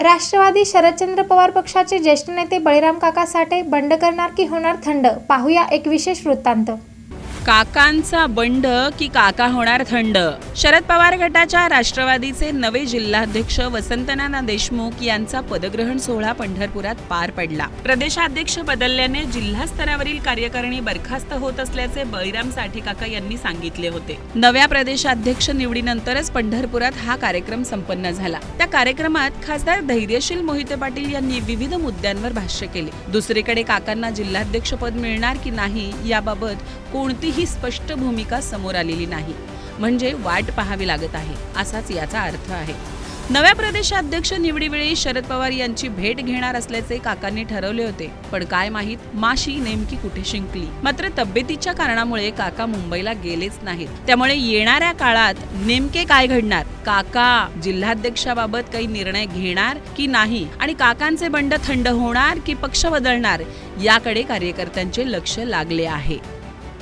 राष्ट्रवादी शरदचंद्र पवार पक्षाचे ज्येष्ठ नेते बळीराम काका साठे बंड करणार की होणार थंड. पाहूया एक विशेष वृत्तांत. काकांचा बंड की काका होणार थंड? शरद पवार गटाच्या राष्ट्रवादीचे नवे जिल्हाध्यक्ष वसंतनाना देशमुख यांचा पदग्रहण सोहळा पंढरपुरात पार पडला. प्रदेशाध्यक्ष बदलल्याने जिल्हा स्तरावरील कार्यकारिणी बरखास्त होत असल्याचे बळीराम साठे काका यांनी सांगितले होते. नव्या प्रदेशाध्यक्ष निवडीनंतरच पंढरपुरात हा कार्यक्रम संपन्न झाला. त्या कार्यक्रमात खासदार धैर्यशील मोहिते पाटील यांनी विविध मुद्द्यांवर भाष्य केले. दुसरीकडे काकांना जिल्हाध्यक्षपद मिळणार की नाही याबाबत कोणतीही कोणतीही स्पष्ट भूमिका समोर आलेली नाही. म्हणजे वाट पाहावी लागत आहे असाच याचा अर्थ आहे. नव्या प्रदेशाध्यक्ष निवडीवेळी शरद पवार यांची भेट घेणार असल्याचे काकांनी ठरवले होते. पण काय माहीत माशी नेमकी कुठे शिंकली? मात्र तब्येतीच्या कारणामुळे काका मुंबईला गेलेच नाहीत. त्यामुळे येणाऱ्या काळात नेमके काय घडणार? काका जिल्हाध्यक्षाबाबत काही निर्णय घेणार की नाही? आणि काकांचे बंड थंड होणार की पक्ष बदलणार? याकडे कार्यकर्त्यांचे लक्ष लागले आहे.